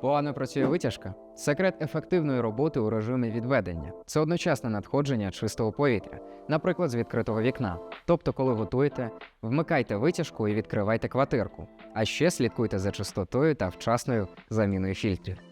Погано працює витяжка. Секрет ефективної роботи у режимі відведення це одночасне надходження чистого повітря, наприклад, з відкритого вікна. Тобто, коли готуєте, вмикайте витяжку і відкривайте квартирку. А ще слідкуйте за чистотою та вчасною заміною фільтрів.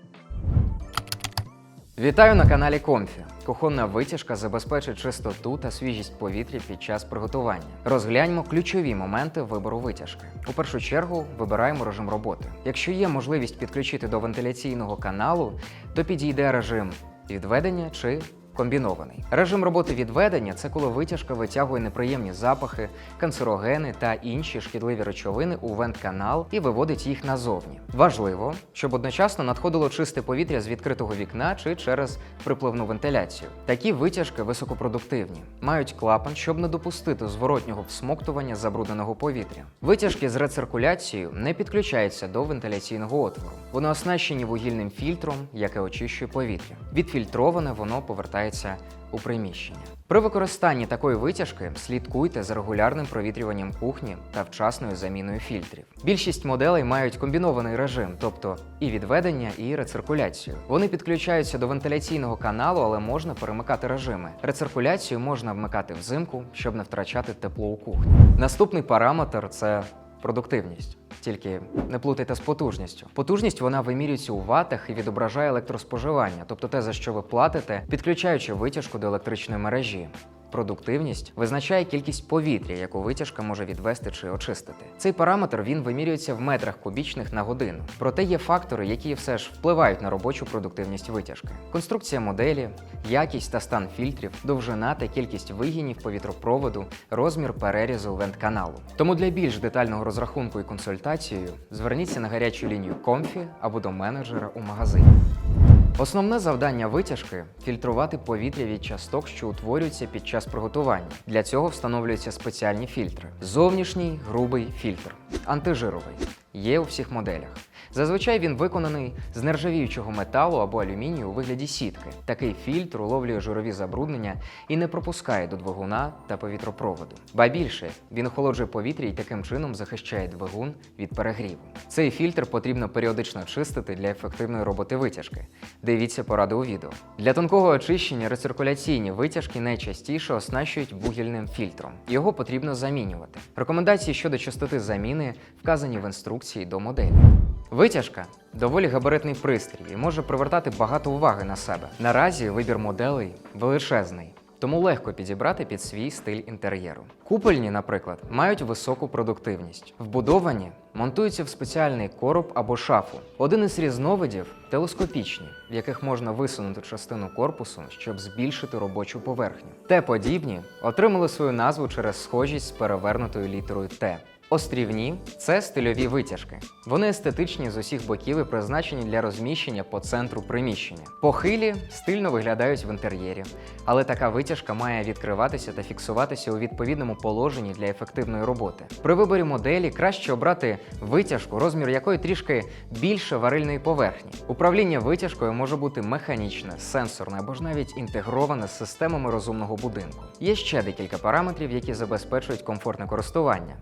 Вітаю на каналі Комфі. Кухонна витяжка забезпечить чистоту та свіжість повітря під час приготування. Розгляньмо ключові моменти вибору витяжки. У першу чергу вибираємо режим роботи. Якщо є можливість підключити до вентиляційного каналу, то підійде режим відведення чи комбінований. Режим роботи відведення це коли витяжка витягує неприємні запахи, канцерогени та інші шкідливі речовини у вент-канал і виводить їх назовні. Важливо, щоб одночасно надходило чисте повітря з відкритого вікна чи через припливну вентиляцію. Такі витяжки високопродуктивні, мають клапан, щоб не допустити зворотнього всмоктування забрудненого повітря. Витяжки з рециркуляцією не підключаються до вентиляційного отвору. Вони оснащені вугільним фільтром, яке очищує повітря. Відфільтроване воно повертається у приміщення. При використанні такої витяжки слідкуйте за регулярним провітрюванням кухні та вчасною заміною фільтрів. Більшість моделей мають комбінований режим, тобто і відведення, і рециркуляцію. Вони підключаються до вентиляційного каналу, але можна перемикати режими. Рециркуляцію можна вмикати взимку, щоб не втрачати тепло у кухні. Наступний параметр це продуктивність. Тільки не плутайте з потужністю. Потужність вона вимірюється у ватах і відображає електроспоживання, тобто те, за що ви платите, підключаючи витяжку до електричної мережі. Продуктивність визначає кількість повітря, яку витяжка може відвести чи очистити. Цей параметр він вимірюється в метрах кубічних на годину. Проте є фактори, які все ж впливають на робочу продуктивність витяжки: конструкція моделі, якість та стан фільтрів, довжина та кількість вигінів повітропроводу, розмір перерізу вентканалу. Тому для більш детального розрахунку і консультацією зверніться на гарячу лінію Комфі або до менеджера у магазині. Основне завдання витяжки фільтрувати повітря від часток, що утворюються під час приготування. Для цього встановлюються спеціальні фільтри. Зовнішній грубий фільтр, антижировий. Є у всіх моделях. Зазвичай він виконаний з нержавіючого металу або алюмінію у вигляді сітки. Такий фільтр уловлює жирові забруднення і не пропускає до двигуна та повітропроводу. Ба більше він охолоджує повітря і таким чином захищає двигун від перегріву. Цей фільтр потрібно періодично чистити для ефективної роботи витяжки. Дивіться поради у відео. Для тонкого очищення рециркуляційні витяжки найчастіше оснащують вугільним фільтром. Його потрібно замінювати. Рекомендації щодо частоти заміни вказані в інструкції до моделі. Витяжка доволі габаритний пристрій і може привертати багато уваги на себе. Наразі вибір моделей величезний. Тому легко підібрати під свій стиль інтер'єру. Купольні, наприклад, мають високу продуктивність. Вбудовані монтуються в спеціальний короб або шафу. Один із різновидів телескопічні, в яких можна висунути частину корпусу, щоб збільшити робочу поверхню. Т-подібні отримали свою назву через схожість з перевернутою літерою Т. Острівні це стильові витяжки. Вони естетичні з усіх боків і призначені для розміщення по центру приміщення. Похилі стильно виглядають в інтер'єрі, але така витяжка має відкриватися та фіксуватися у відповідному положенні для ефективної роботи. При виборі моделі краще обрати витяжку, розмір якої трішки більше варильної поверхні. Управління витяжкою може бути механічне, сенсорне або ж навіть інтегроване з системами розумного будинку. Є ще декілька параметрів, які забезпечують комфортне користування.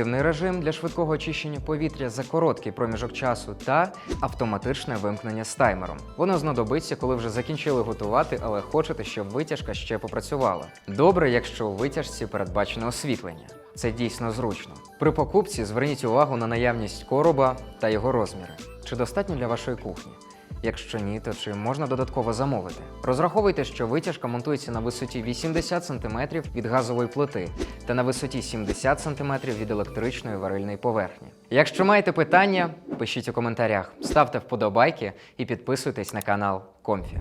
Інтенсивний режим для швидкого очищення повітря за короткий проміжок часу та автоматичне вимкнення з таймером. Воно знадобиться, коли вже закінчили готувати, але хочете, щоб витяжка ще попрацювала. Добре, якщо у витяжці передбачене освітлення. Це дійсно зручно. При покупці зверніть увагу на наявність короба та його розміри. Чи достатньо для вашої кухні? Якщо ні, то чи можна додатково замовити? Розраховуйте, що витяжка монтується на висоті 80 см від газової плити та на висоті 70 см від електричної варильної поверхні. Якщо маєте питання, пишіть у коментарях, ставте вподобайки і підписуйтесь на канал Комфі.